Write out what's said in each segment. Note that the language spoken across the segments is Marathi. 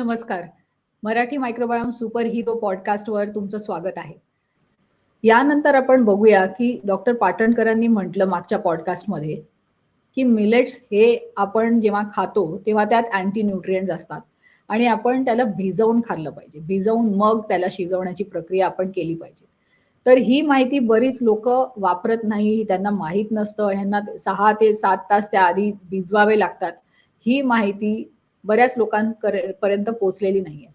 नमस्कार. मराठी मायक्रोबायोम सुपर हिरो पॉडकास्टवर तुमचं स्वागत आहे. यानंतर आपण बघूया, की डॉक्टर पाटणकरांनी म्हटलं मागच्या पॉडकास्टमध्ये, की मिलेट्स हे आपण जेव्हा खातो, तेव्हा त्यात अँटी न्यूट्रिएंट्स असतात आणि आपण त्याला भिजवून खाल्लं पाहिजे. भिजवून मग त्याला शिजवण्याची प्रक्रिया आपण केली पाहिजे. तर ही माहिती बरीच लोक वापरत नाही, त्यांना माहीत नसतं. ह्यांना सहा ते सात तास त्याआधी भिजवावे लागतात. ही माहिती बऱ्याच लोकांपर्यंत पोहोचलेली नाहीये.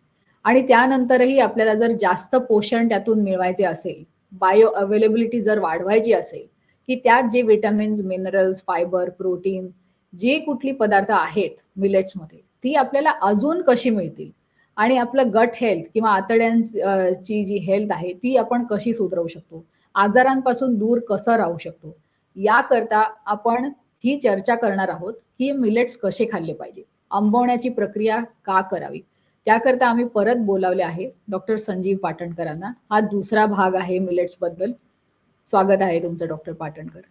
आणि त्यानंतरही आपल्याला जर जास्त पोषण त्यातून मिळवायचे असेल, बायो अवेलेबिलिटी जर वाढवायची असेल, की त्यात जे विटामिन्स, मिनरल्स, फायबर, प्रोटीन जे कुठली पदार्थ आहेत मिलेट्समध्ये, ती आपल्याला अजून कशी मिळतील आणि आपलं गट हेल्थ किंवा आतड्यांची जी हेल्थ आहे, ती आपण कशी सुधरवू शकतो? आजारांपासून दूर कसं राहू शकतो? याकरता आपण ही चर्चा करणार आहोत, की मिलेट्स कसे खाल्ले पाहिजे? आंबवण्याची प्रक्रिया का करावी? त्याकरता आम्ही परत बोलावले आहे डॉक्टर संजीव पाटणकरांना. हा दुसरा भाग आहे मिलेट्सबद्दल स्वागत आहे तुमचं डॉक्टर पाटणकर.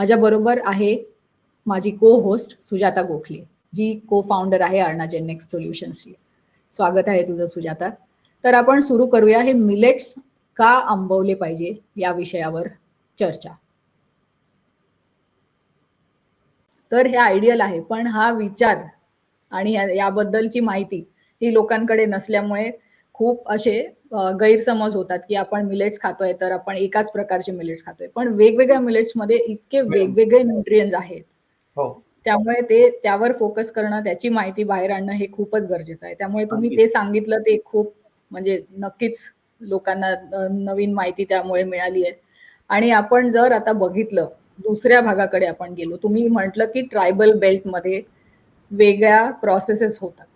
माझ्या बरोबर आहे माझी को-होस्ट सुजाता गोखले, जी को-फाउंडर आहे अर्णा जेनेक्स सोल्युशन्सची. स्वागत आहे तुझं सुजाता. तर आपण सुरू करूया हे मिलेट्स का आंबवले पाहिजे या विषयावर चर्चा. तर हे आयडियल आहे. पण हा विचार आणि याबद्दलची माहिती ही लोकांकडे नसल्यामुळे खूप असे गैरसमज होतात, की आपण मिलेट्स खातोय, तर आपण एकाच प्रकारचे मिलेट्स खातोय. पण वेगवेगळ्या मिलेट्समध्ये इतके वेगवेगळे न्यूट्रिएंट्स आहेत. हो. त्यामुळे ते त्यावर फोकस करणं, त्याची माहिती बाहेर आणणं हे खूपच गरजेचं आहे. त्यामुळे तुम्ही. ते सांगितलं ते खूप म्हणजे नक्कीच लोकांना नवीन माहिती त्यामुळे मिळाली आहे. आणि आपण जर आता बघितलं, दुसऱ्या भागाकडे आपण गेलो. तुम्ही म्हटलं, की ट्रायबल बेल्टमध्ये वेगळ्या प्रोसेसेस होतात.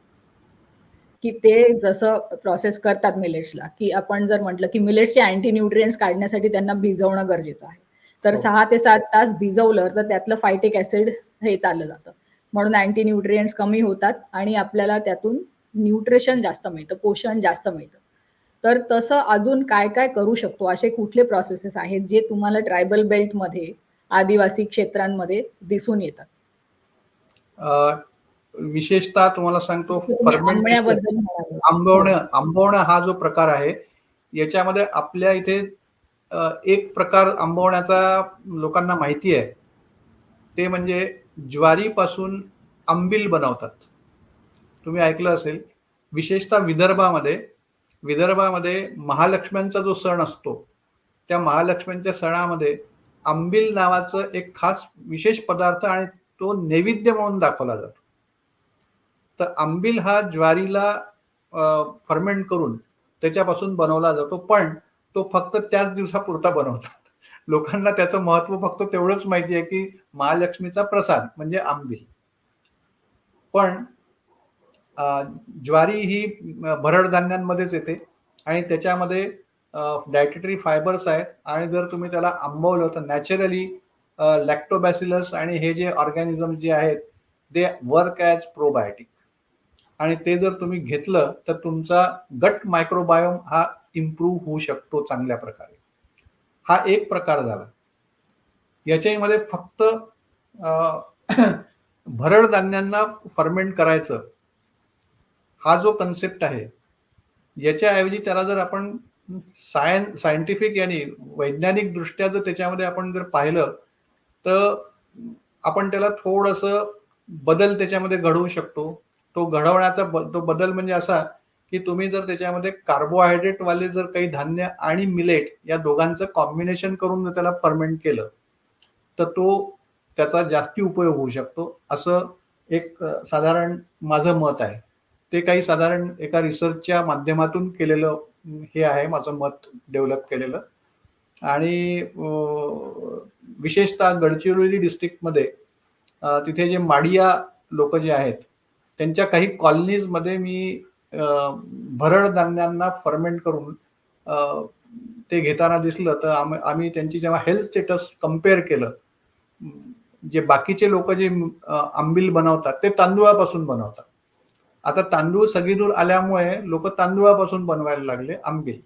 की ते जसं प्रोसेस करतात मिलेट्सला, की आपण जर म्हटलं, की मिलेट्सचे अँटी न्यूट्रिएंट्स काढण्यासाठी त्यांना भिजवणं गरजेचं आहे. तर हो. 6 ते 7 तास भिजवलं, तर त्यातलं फायटिक ॲसिड हे चाललं जातं. म्हणून अँटी न्यूट्रिएंट्स कमी होतात आणि आपल्याला त्यातून न्यूट्रिशन जास्त मिळतं, पोषण जास्त मिळतं. तर तसं अजून काय-काय करू शकतो? असे कुठले प्रोसेसेस आहेत, जे तुम्हाला ट्रायबल बेल्टमध्ये, आदिवासी क्षेत्रांमध्ये दिसून येतात? अ, विशेषतः तुम्हाला सांगतो. हो. आंबवणं आंबवणं हा जो प्रकार आहे, याच्यामध्ये आपल्या इथे एक प्रकार आंबवण्याचा लोकांना माहिती आहे. ते म्हणजे ज्वारीपासून अंबील बनवतात. तुम्ही ऐकलं असेल. विशेषतः विदर्भामध्ये, विदर्भामध्ये महालक्ष्म्यांचा जो सण असतो, त्या महालक्ष्म्यांच्या सणामध्ये आंबील नावाचं एक खास विशेष पदार्थ आणि तो नैवेद्य म्हणून दाखवला जातो. तर आंबिल हा ज्वारीला फर्मेंट करून त्याच्यापासून बनवला जातो. पण तो फक्त त्याच दिवसापुरता बनवतात. लोकांना त्याचं महत्त्व फक्त तेवढंच माहिती आहे, की महालक्ष्मीचा प्रसाद म्हणजे आंबील पण ज्वारी ही भरड धान्यांमध्येच येते आणि त्याच्यामध्ये डायटेटरी फायबर्स आहेत आणि जर तुम्ही त्याला आंबवलं, तर नॅचरली लॅक्टोबॅसिलस आणि हे जे ऑर्गॅनिझम जे आहेत, दे वर्क ॲज प्रोबायोटिक. आणि ते जर तुम्ही घेतलं, तर तुमचा गट मायक्रोबायोम हा इम्प्रूव्ह होऊ शकतो चांगल्या प्रकारे. हा एक प्रकार झाला. याच्यामध्ये फक्त भरड धान्यांना फर्मेंट करायचं. हा जो कन्सेप्ट आहे, याच्याऐवजी त्याला जर आपण सायन सायंटिफिक यांनी वैज्ञानिक दृष्ट्या जर त्याच्यामध्ये आपण जर पाहिलं, तर आपण त्याला थोडंसं बदल त्याच्यामध्ये घडवू शकतो. तो घडवण्याचा ब तो बदल म्हणजे असा, की तुम्ही जर त्याच्यामध्ये कार्बोहायड्रेटवाले जर काही धान्य आणि मिलेट या दोघांचं कॉम्बिनेशन करून जर त्याला फर्मेंट केलं, तर तो त्याचा जास्ती उपयोग होऊ शकतो. असं एक साधारण माझं मत आहे. ते काही साधारण एका रिसर्चच्या माध्यमातून केलेलं हे आहे माझं मत डेव्हलप केलेलं. आणि विशेषतः गडचिरोली डिस्ट्रिक्टमध्ये तिथे जे माडिया लोकं जे आहेत, त्यांच्या काही कॉलनीजमध्ये मी भरड धान्यांना फर्मेंट करून ते घेताना दिसलं, तर आम्ही आम्ही त्यांची जेव्हा हेल्थ स्टेटस कंपेअर केलं, जे बाकीचे लोक जे आंबील बनवतात, ते तांदूळापासून बनवतात. आता तांदूळ सगळीदूर आल्यामुळे लोक तांदूळापासून बनवायला लागले आंबील.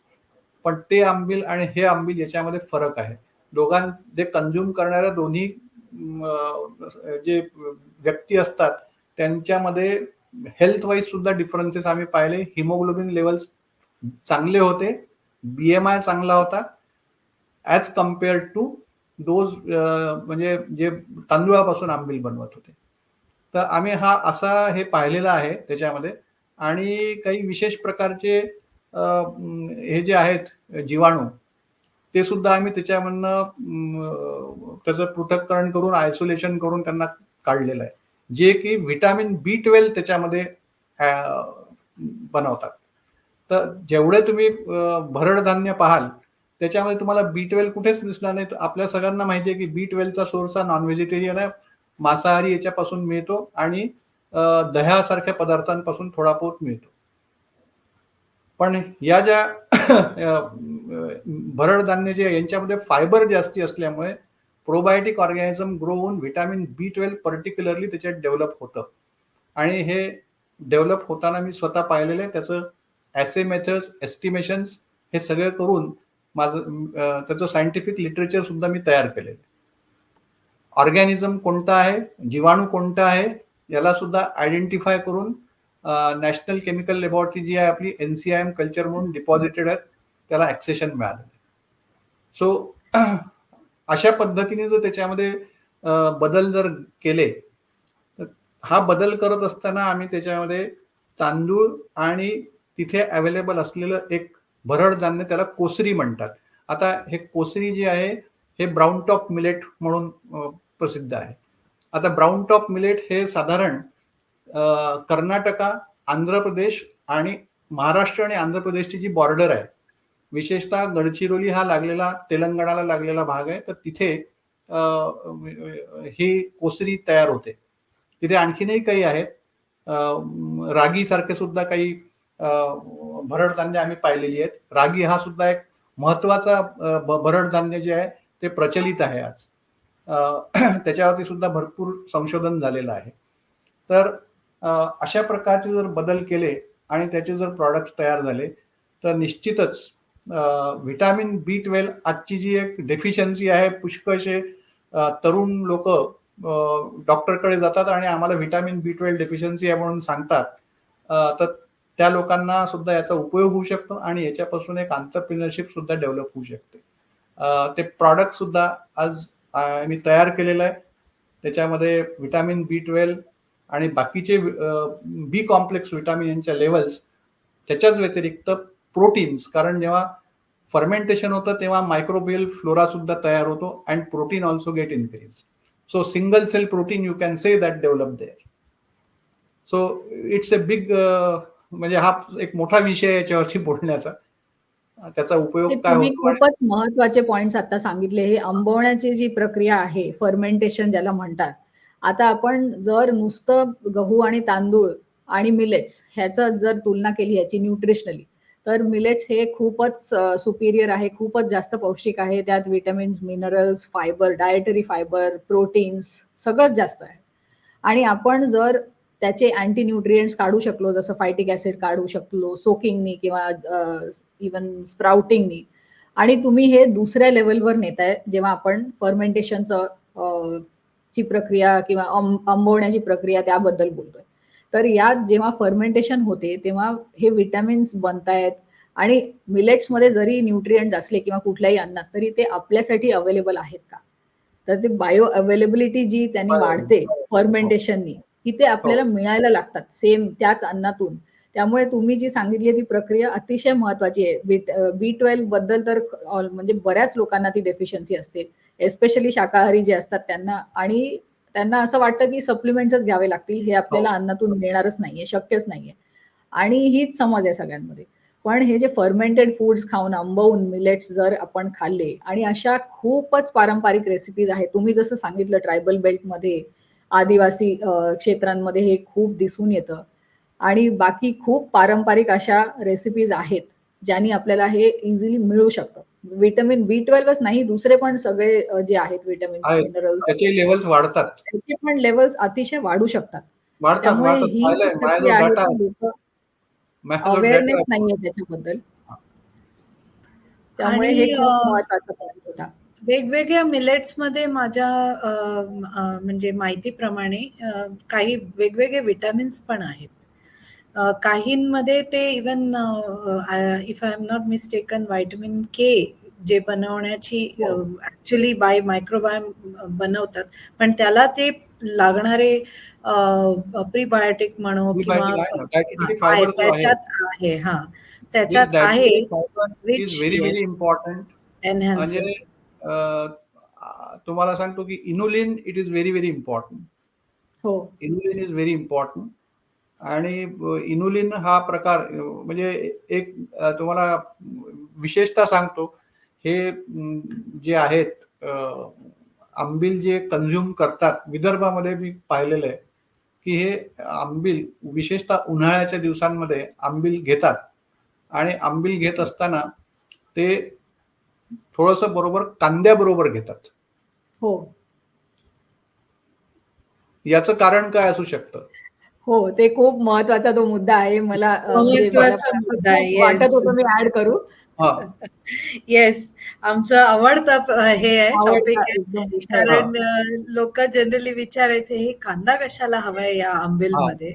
पण ते आंबील आणि हे आंबील याच्यामध्ये फरक आहे. दोघां जे कंझ्युम करणाऱ्या दोन्ही जे व्यक्ती असतात त्यांच्यामध्ये हेल्थ वाईज सुद्धा डिफरन्सेस आम्ही पाहिले. हिमोग्लोबिन लेवल्स चांगले होते बीएमआय चांगला होता. ॲज कम्पेअर्ड टू दोज म्हणजे जे तांदुळापासून आंबील बनवत होते. तर आम्ही हा असा हे पाहिलेला आहे त्याच्यामध्ये. आणि काही विशेष प्रकारचे हे जे आहेत जीवाणू ते सुद्धा आम्ही त्याच्यामधनं त्याचं पृथक्करण करून आयसोलेशन करून त्यांना काढलेलं आहे. जे की व्हिटॅमिन बी ट्वेल्व त्याच्यामध्ये बनवतात. तर जेवढे तुम्ही भरडधान्य भरड धान्य पाहाल त्याच्यामध्ये तुम्हाला बी ट्वेल्व कुठेच दिसणार नाही. तर आपल्या सगळ्यांना माहिती आहे की बी ट्वेल्वचा सोर्स हा नॉन व्हेजिटेरियन आहे. मांसाहारी याच्यापासून मिळतो आणि दह्यासारख्या पदार्थांपासून थोडा पोत मिळतो. पण या ज्या भरडधान्य भरड धान्य जे यांच्यामध्ये फायबर जास्ती असल्यामुळे प्रोबायोटिक ऑर्गॅनिझम ग्रो होऊन व्हिटॅमिन बी ट्वेल्व पर्टिक्युलरली त्याच्यात डेव्हलप होतं. आणि हे डेव्हलप होताना मी स्वतः पाहिलेलं आहे त्याचं ॲसे मेथड्स एस्टिमेशन्स हे सगळं करून माझं त्याचं सायंटिफिक लिटरेचर सुद्धा मी तयार केलेलं आहे. ऑर्गॅनिझम कोणता आहे जीवाणू कोणता आहे याला सुद्धा आयडेंटिफाय करून नॅशनल केमिकल लॅबॉरेटरी जी आहे आपली N C I M culture म्हणून डिपॉझिटेड आहेत त्याला ॲक्सेशन मिळालं सो अशा पद्धतीने जर त्याच्यामध्ये बदल जर केले तर हा बदल करत असताना आम्ही त्याच्यामध्ये तांदूळ आणि तिथे अवेलेबल असलेलं एक भरड धान्य त्याला कोसरी म्हणतात. आता हे कोसरी जे आहे हे ब्राऊन टॉप मिलेट म्हणून प्रसिद्ध आहे. आता ब्राऊन टॉप मिलेट हे साधारण कर्नाटका आंध्र प्रदेश आणि महाराष्ट्र आणि आंध्र प्रदेशची जी बॉर्डर आहे विशेषतः गडचिरोली हा लागलेला तेलंगणाला लागलेला भाग आहे तर तिथे ही कोसरी तयार होते. तिथे आणखीनही काही आहेत. रागी सारखे सुद्धा काही भरड धान्य आम्ही पाहिलेली आहेत. रागी हा सुद्धा एक महत्त्वाचा भरड धान्य जे आहे ते प्रचलित आहे आज. त्याच्यावरती सुद्धा भरपूर संशोधन झालेलं आहे. तर अशा प्रकारचे जर बदल केले आणि त्याचे जर प्रॉडक्ट्स तयार झाले तर निश्चितच व्हिटॅमिन बी ट्वेल्व आजची जी एक डेफिशियन्सी आहे पुष्कळशे तरुण लोक डॉक्टरकडे जातात आणि आम्हाला व्हिटॅमिन बी ट्वेल्व डेफिशियन्सी आहे म्हणून सांगतात. तर त्या लोकांना सुद्धा याचा उपयोग होऊ शकतो आणि याच्यापासून एक आंतरप्रिनरशिप सुद्धा डेव्हलप होऊ शकते. ते प्रॉडक्ट सुद्धा आज मी तयार केलेलं आहे. त्याच्यामध्ये व्हिटॅमिन बी ट्वेल्व आणि बाकीचे बी कॉम्प्लेक्स व्हिटॅमिन यांच्या लेवल्स त्याच्याच व्यतिरिक्त प्रोटीन्स कारण जेव्हा फर्मेंटेशन होतं तेव्हा मायक्रोबियल फ्लोरा सुद्धा तयार होतो and protein also get increase so single cell protein you can say that develop there so it's a big म्हणजे हा एक मोठा विषय याच्यावरती बोलण्याचा. त्याचा उपयोग काय होतो खूपच महत्त्वाचे पॉइंट्स आता सांगितले. हे आंबवण्याची जी प्रक्रिया आहे फर्मेंटेशन ज्याला म्हणतात आता आपण जर नुसतं गहू आणि तांदूळ आणि मिलेट्स ह्याचं जर तुलना केली याची न्यूट्रिशनली तर मिलेट्स हे खूपच सुपिरियर आहे खूपच जास्त पौष्टिक आहे. त्यात vitamins minerals fibre dietary fibre proteins सगळंच जास्त आहे. आणि आपण जर त्याचे अँटी न्यूट्रिएंट्स काढू शकलो जसं फायटिक ऍसिड काढू शकलो सोकिंगनी किंवा इवन स्प्राउटिंगनी आणि तुम्ही हे दुसऱ्या लेवलवर नेताय जेव्हा आपण फर्मेंटेशनचं ची प्रक्रिया किंवा आंब- आंबवण्याची प्रक्रिया त्याबद्दल बोलतोय. तर यात जेव्हा फर्मेंटेशन होते तेव्हा हे विटॅमिन्स बनतायत. आणि मिलेट्समध्ये जरी न्यूट्रिएंट्स असले किंवा कुठल्याही अन्नात तरी ते आपल्यासाठी अवेलेबल आहेत का? तर ते बायो अवेलेबिलिटी जी त्यांनी वाढते फर्मेंटेशननी की ते आपल्याला मिळायला लागतात सेम त्याच अन्नातून. त्यामुळे तुम्ही जी सांगितली ती प्रक्रिया अतिशय महत्वाची आहे. बी ट्वेल्वबद्दल तर म्हणजे बऱ्याच लोकांना ती डेफिशियन्सी असते. एस्पेशली शाकाहारी जे असतात त्यांना. आणि त्यांना असं वाटतं की सप्लिमेंट्सच घ्यावे लागतील. हे आपल्याला अन्नातून मिळणारच नाहीये शक्यच नाहीये. आणि हीच समज आहे सगळ्यांमध्ये. पण हे जे फर्मेंटेड फूड्स खाऊन आंबवून मिलेट्स जर आपण खाल्ले आणि अशा खूपच पारंपरिक रेसिपीज आहेत. तुम्ही जसं सांगितलं ट्रायबल बेल्टमध्ये आदिवासी क्षेत्रांमध्ये हे खूप दिसून येतं. आणि बाकी खूप पारंपरिक अशा रेसिपीज आहेत ज्यांनी आपल्याला हे इझिली मिळू शकतं. विटॅमिन बी ट्वेल्वच नाही दुसरे पण सगळे जे आहेत विटॅमिन. मिनरल्स त्याचे लेवल्स वाढतात. त्याचे पण लेवल्स अतिशय वाढू शकतात. वाढतात त्यामुळे वाढतात. ही अवेअरनेस नाहीये त्याच्याबद्दल. त्यामुळे हे खूप महत्त्वाचा पॉईंट होता. वेगवेगळ्या मिलेट्समध्ये माझ्या म्हणजे माहितीप्रमाणे काही वेगवेगळे विटॅमिन्स पण आहेत. काहींमध्ये ते even if I am not mistaken vitamin K जे बनवण्याची हो. ॲक्चुअली बाय मायक्रोबायोम बनवतात. पण त्याला ते लागणारे प्रीबायोटिक म्हणू किंवा. त्याच्यात आहे हां. त्याच्यात आहे इम्पोर्टंट. आ, तुम्हाला सांगतो की inulin it is very, very important. हो. इन्युलिन इज व्हेरी इम्पोर्टंट आणि इन्युलिन हा प्रकार म्हणजे एक तुम्हाला विशेषतः सांगतो हे जे आहेत आंबील जे कन्झ्युम करतात विदर्भामध्ये मी पाहिलेलं आहे, की हे आंबील विशेषतः उन्हाळ्याच्या दिवसांमध्ये आंबील घेतात आणि आंबील घेत असताना ते थोडंसं बरोबर कांद्याबरोबर घेतात. हो. याचं कारण काय असू शकतं? हो, ते खूप महत्त्वाचा तो मुद्दा आहे. मला म्हणजे वाटत येस. होतं मी ॲड करू. हां. येस. आमचं आवडता हे आहे. कारण लोकं जनरली विचारायचे, "हे कांदा कशाला हवाय या. आंबीलमध्ये?"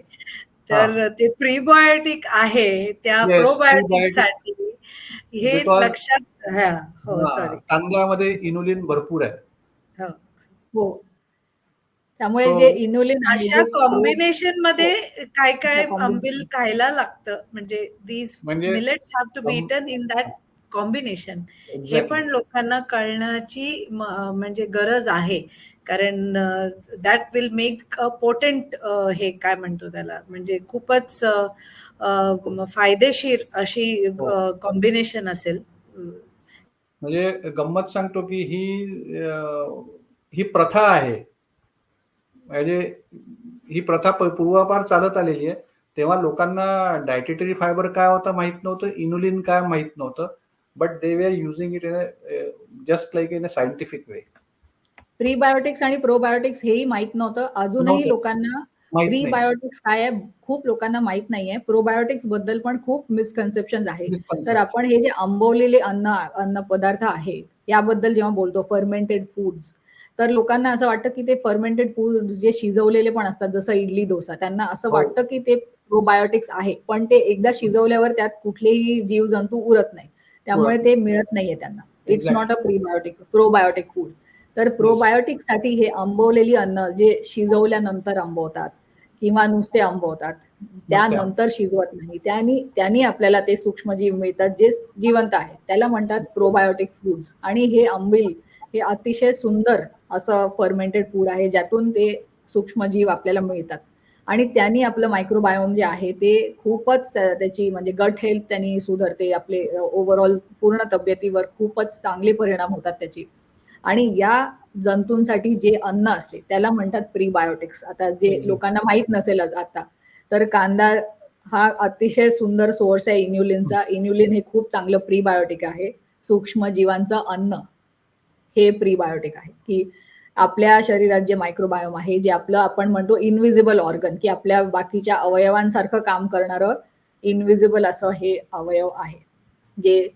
तर ते प्रीबायोटिक आहे. त्या येस, प्रोबायोटिकसाठी हे लक्षात हां. हो, हां, सॉरी. कांद्यामध्ये इन्युलिन भरपूर आहे. हो. हो. त्यामुळे जे इन्युलिन आहे अशा जे प्रो कॉम्बिनेशनमध्ये हो. अशा आंबील कॉम्बिनेशन. खायला लागतं. म्हणजे दीज म्हणजे मिलेट्स हॅव टू बी कं ईटन इन दॅट कॉम्बिनेशन. हे. पण लोकांना कळण्याची म्हणजे गरज आहे. कारण that will make a potent हे काय म्हणतो त्याला म्हणजे खूपच फायदेशीर अशी हो. कॉम्बिनेशन असेल. म्हणजे गंमत सांगतो की ही ही प्रथा आहे. म्हणजे ही प्रथा पूर्वापार चालत आलेली आहे. तेव्हा लोकांना डायटेटरी फायबर काय होतं माहीत नव्हतं. इन्युलिन काय माहीत नव्हतं. But they were using it in just like in a scientific way. Prebiotics आणि प्रोबायोटिक्स हेही माहीत नव्हतं. अजूनही. लोकांना. प्रीबायोटिक्स काय आहे खूप लोकांना माहीत नाहीये. प्रोबायोटिक्सबद्दल पण खूप मिसकन्सेप्शन्स आहे. तर मिसकन्सेप्शन. आपण हे जे आंबवलेले अन्न अन्न पदार्थ आहेत, याबद्दल जेव्हा बोलतो फर्मेंटेड फूड्स, तर लोकांना असं वाटतं की ते फर्मेंटेड फूड्स जे शिजवलेले पण असतात जसं इडली, डोसा त्यांना असं हो. वाटतं की ते प्रोबायोटिक्स आहे. पण ते एकदा शिजवल्यावर त्यात कुठलेही जीवजंतू उरत नाही. त्यामुळे ते मिळत नाहीये त्यांना. It's not. A prebiotic, probiotic food. तर येस. प्रोबायोटिकसाठी हे आंबवलेली अन्न जे शिजवल्यानंतर आंबवतात किंवा नुसते आंबवतात, त्यानंतर शिजवत नाही. त्यानी त्यांनी आपल्याला ते सूक्ष्मजीव मिळतात जे जिवंत आहेत. त्याला म्हणतात प्रोबायोटिक फूड्स आणि हे आंबील हे अतिशय सुंदर असं फर्मेंटेड फूड आहे ज्यातून ते सूक्ष्मजीव आपल्याला मिळतात. आणि त्यांनी आपलं मायक्रोबायोम जे आहे ते खूपच त्या त्याची म्हणजे गट हेल्थ त्यांनी सुधारते. आपले ओव्हरऑल पूर्ण तब्येतीवर खूपच चांगले परिणाम होतात त्याचे. आणि या जंतूंसाठी जे अन्न असते त्याला म्हणतात प्रीबायोटिक्स. आता जे. लोकांना माहीत नसेल आता, तर कांदा हा अतिशय सुंदर सोर्स आहे इन्युलिनचा. इन्युलिन हे खूप चांगलं प्रीबायोटिक आहे. सूक्ष्मजीवांचं अन्न हे प्रीबायोटिक आहे, की आपल्या शरीरात जे मायक्रोबायोम आहे, जे आपलं आपण म्हणतो इन्व्हिजिबल ऑर्गन, की आपल्या बाकीच्या अवयवांसारखं काम करणारं इन्व्हिजिबल असं हे अवयव आहे. जे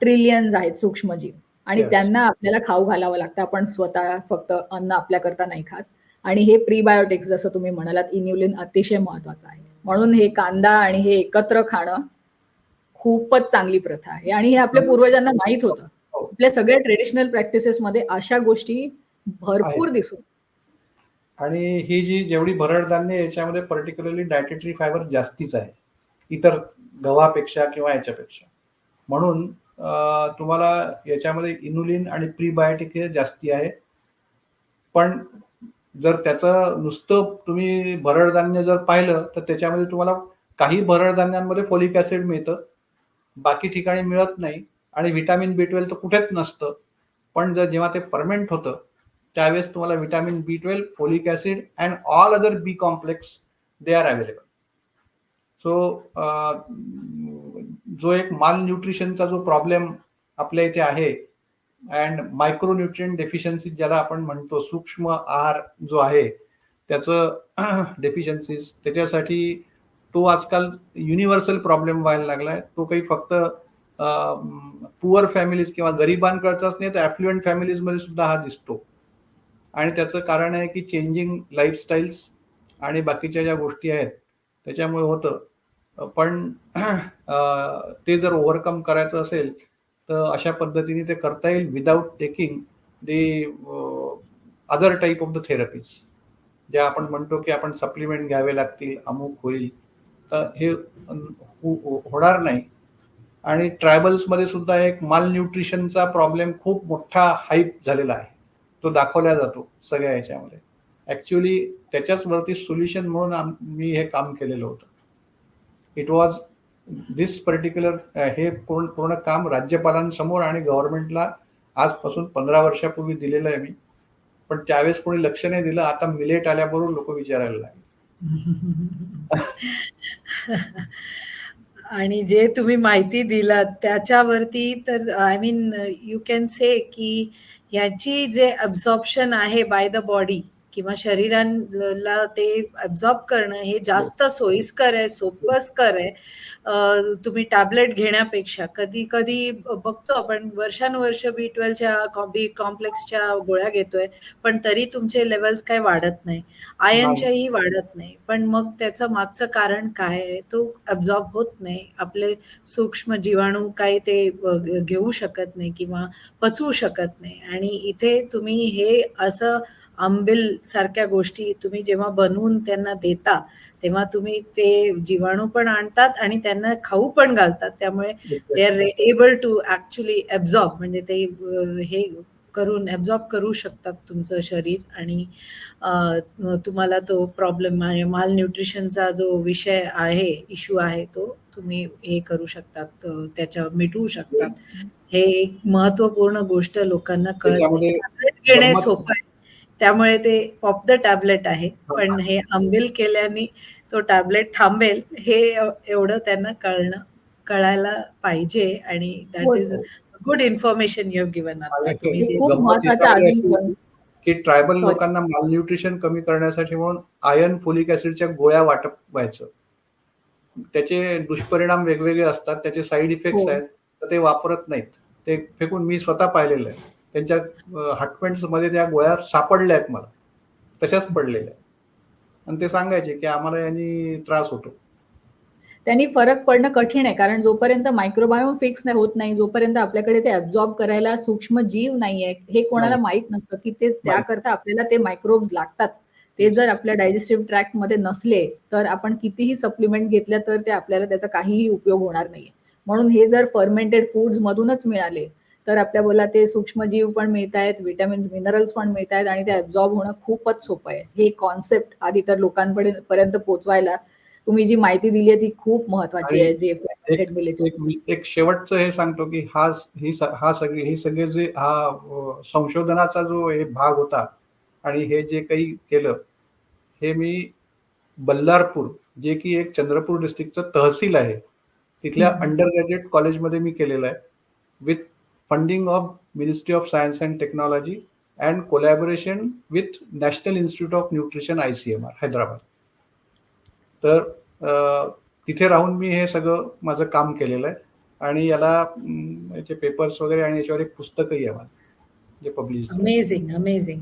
ट्रिलियन्स आहेत सूक्ष्मजीव आणि. त्यांना आपल्याला खाऊ घालावं लागतं. आपण स्वतः फक्त अन्न आपल्याकरता नाही खात. आणि हे प्रीबायोटिक्स जसं तुम्ही म्हणालात इन्युलिन अतिशय महत्वाचं आहे. म्हणून हे कांदा आणि हे एकत्र खाणं खूपच चांगली प्रथा आहे आणि हे आपल्या पूर्वजांना माहीत होतं. हो. आपल्या सगळ्या ट्रेडिशनल प्रॅक्टिसेसमध्ये अशा गोष्टी. भरपूर दिसून आणि ही जी जेवढी भरड धान्य याच्यामध्ये पर्टिक्युलरली डायटेटरी फायबर जास्तीच आहे. इतर गव्हापेक्षा किंवा याच्यापेक्षा. म्हणून तुम्हाला याच्यामध्ये इन्युलिन आणि प्रीबायोटिक हे जास्ती आहे. पण जर त्याचं नुसतं तुम्ही भरड धान्य जर पाहिलं तर त्याच्यामध्ये तुम्हाला काही भरड धान्यांमध्ये फॉलिक ॲसिड मिळतं. बाकी ठिकाणी मिळत नाही आणि व्हिटॅमिन बी12 तर कुठेच नसतं. पण जर जेव्हा ते फर्मेंट होतं, त्यावेळेस तुम्हाला vitamin B twelve folic acid and all other B complex they are available. So uh, जो एक माल न्यूट्रिशनचा जो प्रॉब्लेम आपल्या इथे आहे अँड मायक्रोन्यूट्रिएंट डेफिशियन्सी ज्याला आपण म्हणतो सूक्ष्म आहार जो आहे त्याचं डेफिशियन्सीज त्याच्यासाठी तो आजकाल युनिव्हर्सल प्रॉब्लेम व्हायला लागलाय. तो काही फक्त पुअर फॅमिलीज किंवा गरिबांकडचाच नाही तर ॲफ्लुएंट फॅमिलीजमध्ये सुद्धा हा दिसतो आणि त्याचं कारण आहे की चेंजिंग लाईफस्टाईल्स आणि बाकीच्या ज्या गोष्टी आहेत त्याच्यामुळे होतं पण ते जर ओव्हरकम करायचं असेल तर अशा पद्धतीने ते करता येईल without taking the other type of the therapies ज्या आपण म्हणतो की आपण सप्लिमेंट घ्यावे लागतील अमुक होईल. तर हे हो- हो- होणार नाही. आणि ट्रायबल्समध्ये सुद्धा एक माल न्यूट्रिशनचा प्रॉब्लेम खूप मोठा हाईप झालेला आहे. तो दाखवला जातो सगळ्या याच्यामध्ये. ॲक्च्युली त्याच्याच वरती सोल्युशन म्हणून मी हे काम केलेलं होतं. इट वॉज दिस पर्टिक्युलर हे पूर्ण पूर्ण काम राज्यपालांसमोर आणि गव्हर्नमेंटला आजपासून पंधरा वर्षापूर्वी दिलेलं आहे मी. पण त्यावेळेस कोणी लक्ष नाही दिलं. आता मिलेट आल्याबरोबर लोक विचारायला लागले. आणि जे तुम्ही माहिती दिलात त्याच्यावरती तर I mean you can say की याची जे अब्झॉर्प्शन आहे बाय द बॉडी किंवा शरीराला ते अब्झॉर्ब करणं हे जास्त सोयीस्कर आहे सोपस्कर आहे. तुम्ही टॅबलेट घेण्यापेक्षा कधी कधी बघतो आपण वर्षानुवर्ष बी ट्वेल्वच्या बी कॉम्प्लेक्सच्या गोळ्या घेतोय पण तरी तुमचे लेवल्स काही वाढत नाही. आयनच्याही वाढत नाही. पण मग त्याचं मागचं कारण काय आहे? तो अब्झॉर्ब होत नाही. आपले सूक्ष्म जीवाणू काही ते घेऊ शकत नाही किंवा पचवू शकत नाही. आणि इथे तुम्ही हे असं आंबिल सारख्या गोष्टी तुम्ही जेव्हा बनवून त्यांना देता तेव्हा तुम्ही ते जीवाणू पण आणतात आणि त्यांना खाऊ पण घालतात. त्यामुळे they are able to actually absorb म्हणजे ते हे करून ॲब्झॉर्ब करू शकतात तुमचं शरीर आणि तुम्हाला तो प्रॉब्लेम माल न्यूट्रिशनचा जो विषय आहे इश्यू आहे तो तुम्ही हे करू शकतात त्याच्या मिटवू शकतात. हे. एक महत्त्वपूर्ण गोष्ट लोकांना कळत. घेणे सोपं आहे. त्यामुळे ते पॉप द टॅबलेट आहे. पण हे आंबील केल्याने तो टॅबलेट थांबेल हे एव- एवढं त्यांना कळणं कळायला पाहिजे आणि that is. Good information you given हे पण. की ट्रायबल Sorry. लोकांना मालन्यूट्रिशन कमी करण्यासाठी म्हणून आयर्न फोलिक ऍसिडच्या गोळ्या वाटप व्हायचं. त्याचे दुष्परिणाम वेगवेगळे असतात त्याचे साईड इफेक्ट्स हो. आहेत तर ते वापरत नाहीत. ते फेकून मी स्वतः पाहिलेलं आहे. त्यांच्या हटमेंट्समध्ये त्या गोळ्या सापडल्या आहेत मला. तशाच पडलेल्या. आणि ते सांगायचे की आम्हाला यांनी त्रास होतो. त्यांनी फरक पडणं कठीण आहे कारण जोपर्यंत मायक्रोबायोम फिक्स नाही होत नाही जोपर्यंत आपल्याकडे ते अब्झॉर्ब करायला सूक्ष्म जीव नाहीये हे कोणाला. माहीत नसतं की ते. त्याकरता आपल्याला ते मायक्रोब्स लागतात. ते जर आपल्या डायजेस्टिव्ह ट्रॅक्टमध्ये नसले तर आपण कितीही सप्लिमेंट घेतल्या तर ते आपल्याला त्याचा काहीही उपयोग होणार नाहीये. म्हणून हे जर फर्मेंटेड फूड्स मधूनच मिळाले तर आपल्या बोला ते सूक्ष्मजीव पण मिळत आहेत विटॅमिन्स मिनरल्स पण मिळत आहेत आणि ते अब्झॉर्ब होणं खूपच सोपं आहे हे कॉन्सेप्ट आधी तर लोकांपर्यंत पर्यंत पोहोचवायला तुम्ही जी माहिती दिली आहे ती खूप महत्वाची आहे जे. एक एक शेवटचं हे सांगतो की हा ही हा सगळे हे सगळे जे हा संशोधनाचा जो हे भाग होता आणि हे जे काही केलं हे मी बल्लारपूर जे की एक चंद्रपूर डिस्ट्रिक्टचं तहसील आहे तिथल्या. अंडर ग्रॅज्युएट कॉलेजमध्ये मी केलेलं आहे with funding of ministry of science and technology and collaboration with national institute of nutrition I C M R Hyderabad तर तिथे राहून मी हे सगळं माझं काम केलेलं आहे. आणि याला याचे पेपर्स वगैरे आणि याच्यावर एक पुस्तकही आहे जे पब्लिश अमेझिंग अमेझिंग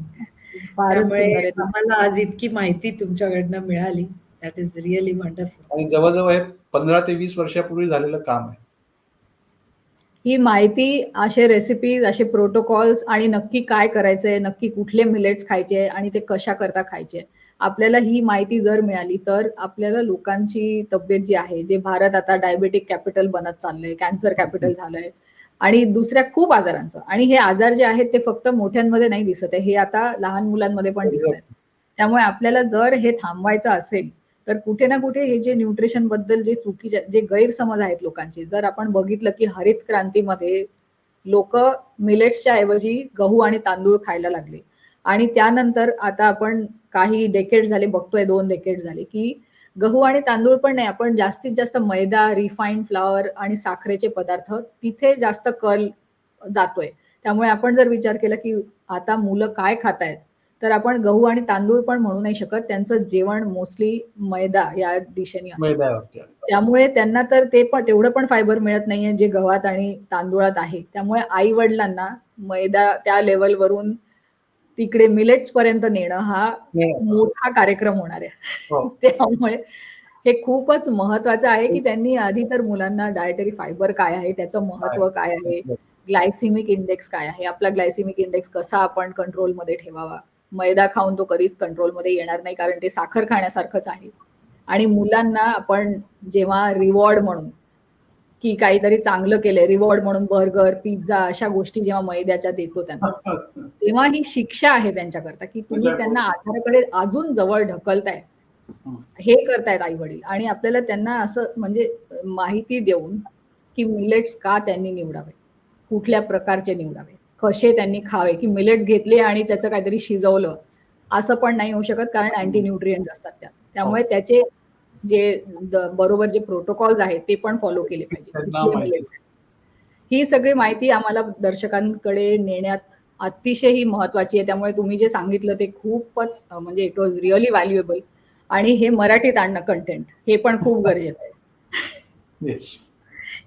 त्यामुळे. आम्हाला आज इतकी माहिती तुमच्याकडनं मिळाली. दॅट इज रिअली वंडरफुल आणि जवळजवळ हे पंधरा ते वीस वर्षापूर्वी झालेलं काम आहे. ही माहिती असे रेसिपीज असे प्रोटोकॉल्स आणि नक्की काय करायचंय नक्की कुठले मिलेट्स खायचे आणि ते कशा करता खायचे आपल्याला ही माहिती जर मिळाली तर आपल्याला लोकांची तब्येत जी आहे जे भारत आता डायबेटिक कॅपिटल बनत चाललंय कॅन्सर कॅपिटल झालंय आणि दुसऱ्या खूप आजारांचं आणि हे आजार जे आहेत ते फक्त मोठ्यांमध्ये नाही दिसत आहे हे आता लहान मुलांमध्ये पण दिसत आहे त्यामुळे आपल्याला जर हे थांबवायचं असेल तर कुठे ना कुठे हे जे न्यूट्रिशनबद्दल जे चुकीचे जे गैरसमज आहेत लोकांचे जर आपण बघितलं की हरित क्रांतीमध्ये लोक मिलेट्सच्या ऐवजी गहू आणि तांदूळ खायला लागले. आणि त्यानंतर आता आपण काही डेकेड झाले बघतोय दोन डेकेड झाले की गहू आणि तांदूळ पण नाही आपण जास्तीत जास्त मैदा रिफाईंड फ्लावर आणि साखरेचे पदार्थ तिथे जास्त कल जातोय. त्यामुळे आपण जर विचार केला की आता मुलं काय खातायत? तर आपण गहू आणि तांदूळ पण म्हणू नाही शकत. त्यांचं जेवण मोस्टली मैदा या दिशेने असतं. त्यामुळे त्यांना तर ते पण तेवढं पण फायबर मिळत नाहीये जे गव्हात आणि तांदूळात आहे. त्यामुळे आई वडिलांना मैदा त्या लेवलवरून तिकडे मिलेट्स पर्यंत नेणं हा मोठा कार्यक्रम होणार आहे. हो. त्यामुळे हे खूपच महत्वाचं आहे की त्यांनी आधी तर मुलांना डायटरी फायबर काय आहे त्याचं महत्त्व काय आहे ग्लायसिमिक इंडेक्स काय आहे आपला ग्लायसिमिक इंडेक्स कसा आपण कंट्रोलमध्ये ठेवावा. मैदा खाऊन तो कधीच कंट्रोलमध्ये येणार नाही कारण ते साखर खाण्यासारखंच आहे. आणि मुलांना आपण जेव्हा रिवॉर्ड म्हणून की काहीतरी चांगलं केलंय रिवॉर्ड म्हणून बर्गर पिझ्झा अशा गोष्टी जेव्हा मैद्याच्या देतो त्यांना तेव्हा ही शिक्षा आहे त्यांच्याकरता की तुम्ही त्यांना आधाराकडे अजून जवळ ढकलताय. हे. करतायत आई वडील आणि आपल्याला त्यांना असं म्हणजे माहिती देऊन की मिलेट्स का त्यांनी निवडावे? कुठल्या प्रकारचे निवडावे? कसे त्यांनी खावे की मिलेट्स घेतले आणि त्याचं काहीतरी शिजवलं असं पण नाही होऊ शकत कारण अँटी न्यूट्रियन्स असतात त्यात. त्यामुळे त्याचे जे द- बरोबर जे प्रोटोकॉल्स आहेत ते पण फॉलो केले पाहिजे. ही सगळी माहिती आम्हाला दर्शकांकडे नेण्यात अतिशय ही महत्वाची आहे. त्यामुळे तुम्ही जे सांगितलं ते खूपच म्हणजे इट वॉज रिअली व्हॅल्युएबल आणि हे मराठीत आणणं कंटेंट हे पण खूप गरजेचं आहे.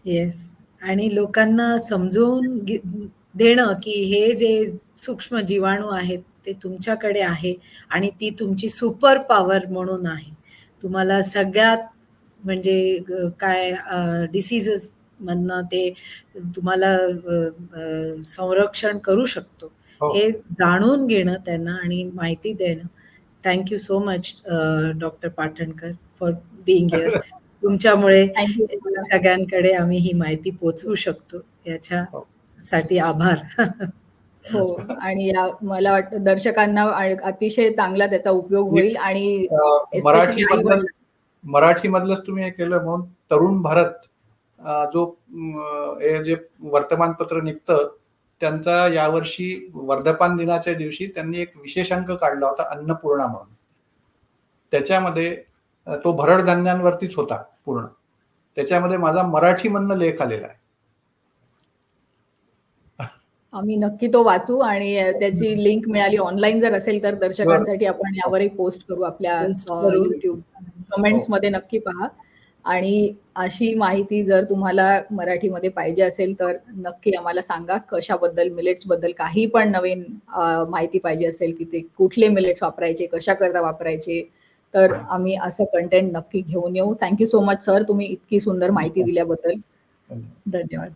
येस आणि लोकांना समजून घे- देणं की हे जे सूक्ष्म जीवाणू आहेत ते तुमच्याकडे आहे आणि ती तुमची सुपर पॉवर म्हणून आहे. तुम्हाला सगळ्यात म्हणजे काय डिसिजेस मधनं ते तुम्हाला संरक्षण करू शकतो. हो. हे जाणून घेणं त्यांना आणि माहिती देणं. Thank you so much doctor Patankar for being here तुमच्यामुळे सगळ्यांकडे आम्ही ही माहिती पोचवू शकतो. याच्यासाठी आभार. हो आणि या मला वाटतं दर्शकांना अतिशय चांगला त्याचा उपयोग होईल आणि मराठी मराठी मधलंच तुम्ही हे केलं म्हणून तरुण भारत जो हे जे वर्तमानपत्र निघतं त्यांचा यावर्षी वर्धपान दिनाच्या दिवशी त्यांनी एक विशेषांक काढला होता अन्नपूर्णा म्हणून. त्याच्यामध्ये तो भरड धान्यांवरतीच होता पूर्ण. त्याच्यामध्ये माझा मराठी मधनं लेख आलेला आहे. आम्ही नक्की तो वाचू आणि त्याची लिंक मिळाली ऑनलाईन जर असेल तर दर्शकांसाठी आपण यावरही पोस्ट करू आपल्या. युट्यूब कमेंट्समध्ये नक्की पहा आणि अशी माहिती जर तुम्हाला मराठीमध्ये पाहिजे असेल तर नक्की आम्हाला सांगा कशाबद्दल मिलेट्सबद्दल काही पण नवीन माहिती पाहिजे असेल की ते कुठले मिलेट्स वापरायचे कशा करता वापरायचे तर आम्ही असं कंटेंट नक्की घेऊन येऊ थँक्यू सो मच सर तुम्ही इतकी सुंदर माहिती दिल्याबद्दल. धन्यवाद